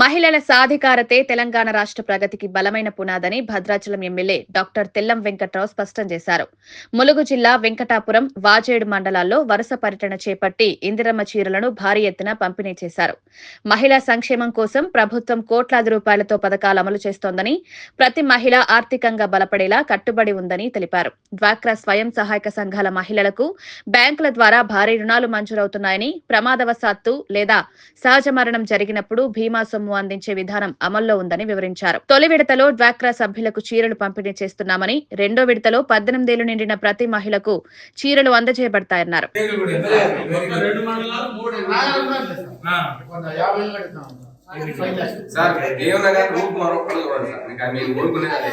మహిళల సాధికారతే తెలంగాణ రాష్ట్ర ప్రగతికి బలమైన పునాదని భద్రాచలం ఎమ్మెల్యే డాక్టర్ తెల్లం వెంకట్రావు స్పష్టం చేశారు. ములుగు జిల్లా వెంకటాపురం వాజేడు మండలాల్లో వరుస పర్యటన చేపట్టి ఇందిరమ్మ చీరలను భారీ ఎత్తున పంపిణీ చేశారు. మహిళా సంక్షేమం కోసం ప్రభుత్వం కోట్లాది రూపాయలతో పథకాలు అమలు చేస్తోందని ప్రతి మహిళ ఆర్థికంగా బలపడేలా కట్టుబడి ఉందని తెలిపారు. డ్వాక్రా స్వయం సహాయక సంఘాల మహిళలకు బ్యాంకుల ద్వారా భారీ రుణాలు మంజూరవుతున్నాయని ప్రమాదవశాత్తు లేదా సహజ మరణం జరిగినప్పుడు భీమా సొమ్ము అందించే విధానం అమల్లో ఉందని వివరించారు. తొలి విడతలో డ్వాక్రా సభ్యులకు చీరలు పంపిణీ చేస్తున్నామని రెండో విడతలో పద్దెనిమిదేళ్ళు నిండిన ప్రతి మహిళకు చీరలు అందజేయబడతాయన్నారు. రెండు మండలాలు మూడు ఆ. సార్ ఏమన్నా కానీ రూపు మరొకళ్ళు కూడా సార్. ఇంకా మీరు కోరుకునేది అదే.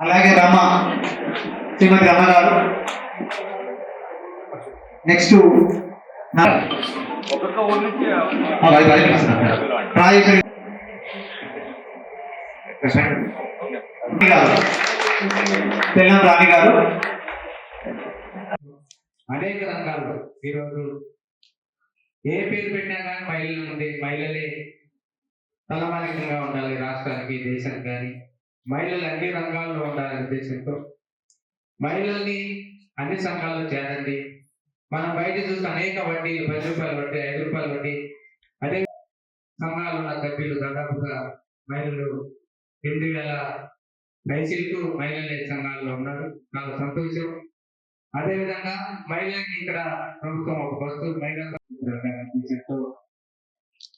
అలాగే రమ శ్రీమతి రమ గారు నెక్స్ట్ రాజేశ్వరి రాణి గారు. అనేక రంగాల్లో ఈరోజు ఏ పేరు పెట్టినా కానీ మహిళలు ఉంది మహిళలే తలమానికంగా ఉండాలి రాష్ట్రానికి దేశానికి కానీ. మహిళలు అన్ని రంగాల్లో ఉండాలనే ఉద్దేశంతో. మహిళల్ని అన్ని సంఘాల్లో చేరండి. మనం బయట చూస్తే అనేక వడ్డీ పది రూపాయలు వడ్డీ ఐదు రూపాయలు వడ్డీ. అదే సంఘాలు ఉన్న సభ్యులు దాదాపుగా మహిళలు ఎనిమిది వేల పైసలకు మహిళల సంఘాల్లో ఉన్నారు. చాలా సంతోషం. అదేవిధంగా మహిళలకి ఇక్కడ ప్రభుత్వం ఒక వస్తువు మహిళా చెప్తూ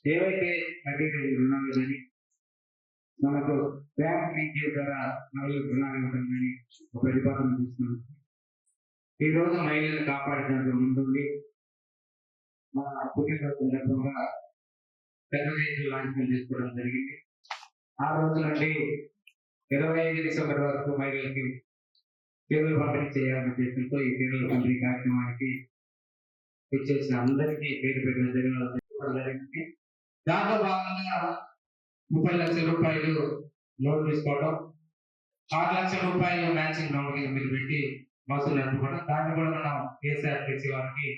ఏవైతే మెటీరియల్ ఉన్నాయో కానీ మనకు బ్యాంక్ లింకేజ్ ద్వారా మహిళలకు రుణాలు ఇవ్వడం కానీ ఒక పరిపాలన చూస్తున్నాం ఈ రోజు మహిళలు కాపాడడానికి ముందుండి మన పుట్టినరోజు సందర్భంగా పెద్ద దేశం లాంఛనం చేసుకోవడం జరిగింది. ఆ రోజు నుండి ఇరవై ఐదు డిసెంబర్ వరకు మహిళలకి చీరలు పంపిణీ చేయాలనే ఉద్దేశంతో ఈ చీరల పంపిణీ కార్యక్రమానికి ఇచ్చేసిన అందరికీ పేరు పెట్టిన జరిగిన జరిగింది. దాంట్లో భాగంగా ముప్పై లక్షల రూపాయలు లోన్ తీసుకోవడం ఆరు లక్షల రూపాయలు మ్యాచింగ్ లోన్ కింద మీరు పెట్టి బస్సులు నడుపుకోవడం దాన్ని కూడా మనం కేసీఆర్టీసీ వారికి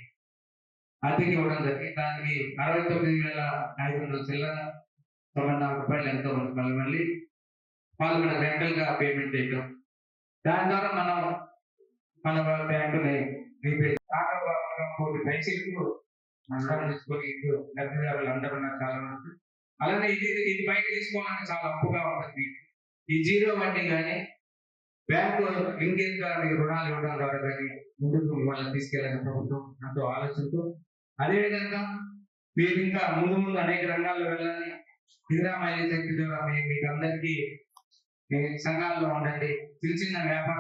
అద్దెకి ఇవ్వడం జరిగింది. దానికి అరవై తొమ్మిది వేల ఐదు వందల చిల్లర తొంభై నాలుగు రూపాయలు ఎంతో మళ్ళీ మళ్ళీ. వాళ్ళు మన రెంటల్గా పేమెంట్ చేయడం దాని ద్వారా మనం మన బ్యాంకుని రీపే కోటి పైసలు రుణం తీసుకొని లబ్ధిదారులు అందరూ ఉన్నారు చాలా మంది. అలానే ఇది ఇది బయట తీసుకోవాలంటే చాలా అప్పుగా ఉంటుంది. ఈ జీరో వడ్డీ కానీ బ్యాంకు లింకేజ్ ద్వారా మీకు రుణాలు ఇవ్వడం ద్వారా కానీ ముందుకు వాళ్ళని తీసుకెళ్ళాలని ప్రభుత్వం ఎంతో ఆలోచిస్తూ అదేవిధంగా మీరు ఇంకా ముందు ముందు అనేక రంగాల్లో వెళ్ళాలి. ఇందిరా శక్తి ద్వారా మీకు అందరికీ సంఘాల్లో ఉండండి. చిన్న చిన్న వ్యాపారం